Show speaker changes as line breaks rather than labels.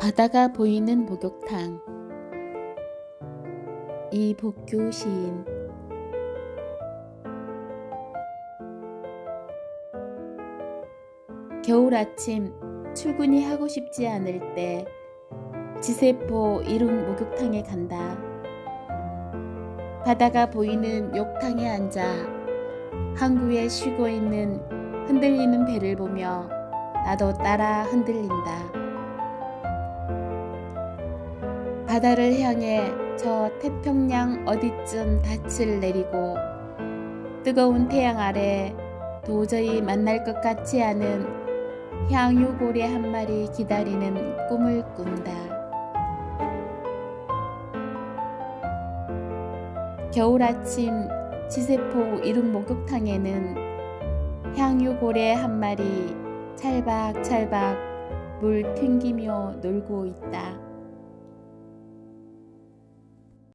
바다가 보이는 목욕탕 이복규 시인 겨울 아침 출근이 하고 싶지 않을 때 지세포 이룬 목욕탕에 간다. 바다가 보이는 욕탕에 앉아 항구에 쉬고 있는 흔들리는 배를 보며 나도 따라 흔들린다. 바다를 향해 저 태평양 어디쯤 닻을 내리고 뜨거운 태양 아래 도저히 만날 것 같지 않은 향유고래 한 마리 기다리는 꿈을 꾼다. 겨울 아침 지세포 이름 목욕탕에는 향유고래 한 마리 찰박찰박 물 튕기며 놀고 있다.